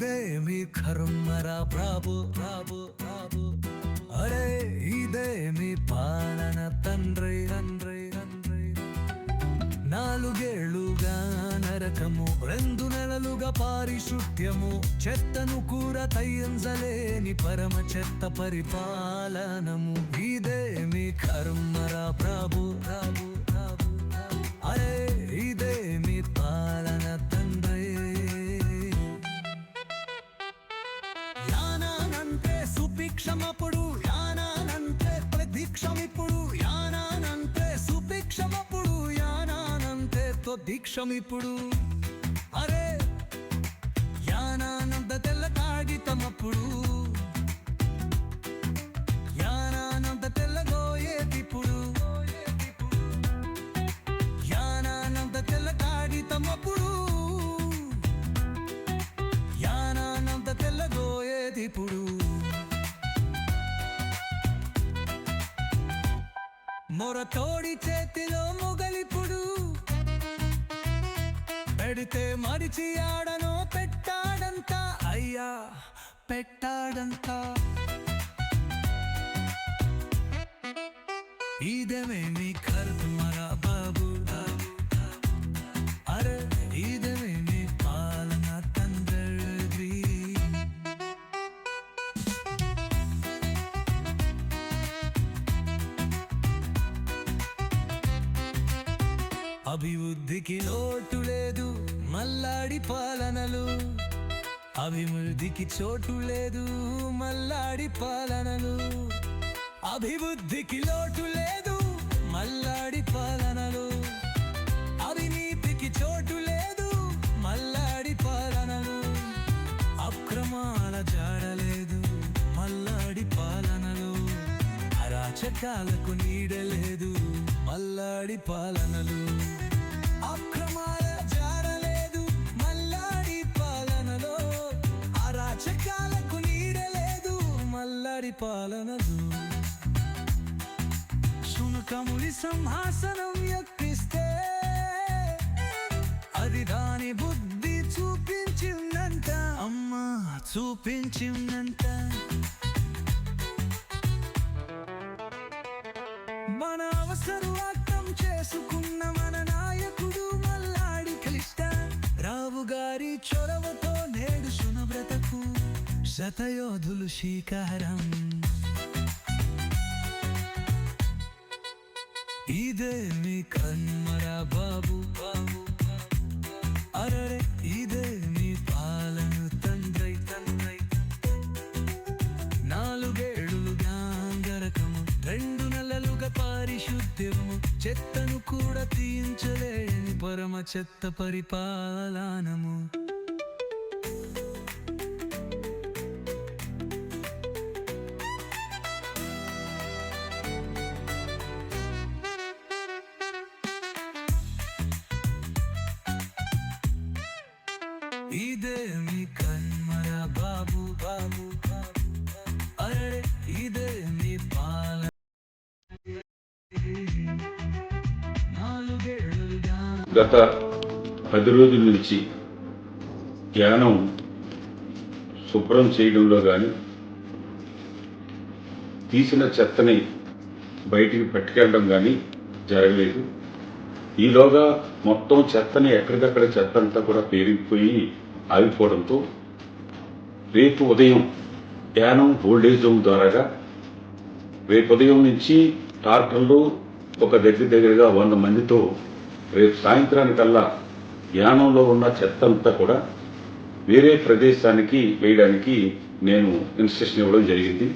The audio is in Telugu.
ఇదేమి కర్మరా ప్రభు ప్రభు ప్రభు అరే ఇదేమి పాలన తండ్రి తండ్రి తండ్రి. నాలుగేళ్ళుగా నరకము రెండు నెలలుగా పారిశుద్ధ్యము. చెత్తను కూర తయ్యంజలేని పరమ చెత్త పరిపాలనము. ఇదేమి కర్మరా ప్రభు ప్రభు ప్రభు సుభిక్షమప్పుడు యానానంతే ప్రదీక్షమిప్పుడు యానానంతే సుభిక్షమప్పుడు యానానంతే తో దీక్షమిప్పుడు అరే యానానంద తెల్ల కాగితమప్పుడు మొరతోడి చేతిలో మొగలిపుడు. పెడితే మరిచి ఆడనో పెట్టాడంత అయ్యా పెట్టాడంత. ఇదేమేమి కర్మరా బాబు. అరే అభివృద్ధికి లోటు లేదు మల్లాడి పాలనలు. అభివృద్ధికి చోటు లేదు మల్లాడి పాలనలు. అభివృద్ధికి లోటు లేదు మల్లాడి పాలన అరాచకాలకు నీడలేదు మల్లాడి పాలనలు. అక్రమాల జాడలేదు మల్లాడి పాలనలో. అరాచకాలకు నీడలేదు మల్లాడి పాలనలు. శునకముడి సింహాసనం ఎక్కిస్తే అది దాని బుద్ధి చూపించిందంట. అమ్మ చూపించిందంట. మన అవసరం చేసుకున్న మన నాయకుడు మల్లాడి క్లిష్ట రావు గారి చొరవతో నేడు సునవ్రతకు శతయోధులు శీకారం ఇదేమి కన్మరా చెత్తను కూడా తీయించలేని పరమ చెత్త పరిపాలనము. ఇదేమి కన్మర బాబు బాబు బాబు. గత పది రోజుల నుంచి ధ్యానం శుభ్రం చేయడంలో కానీ తీసిన చెత్తని బయటికి పట్టుకెళ్ళడం కానీ జరగలేదు. ఈలోగా మొత్తం చెత్తని ఎక్కడికక్కడ చెత్త అంతా కూడా పేరిపోయి ఆగిపోవడంతో రేపు ఉదయం ధ్యానం ఓల్డేజ్ హోమ్ ద్వారాగా రేపు ఉదయం నుంచి టార్టర్లు ఒక దగ్గర దగ్గరగా వంద మందితో రేపు సాయంత్రానికల్లా యానంలో ఉన్న చెత్త అంతా కూడా వేరే ప్రదేశానికి వేయడానికి నేను ఇన్స్ట్రక్షన్ ఇవ్వడం జరిగింది.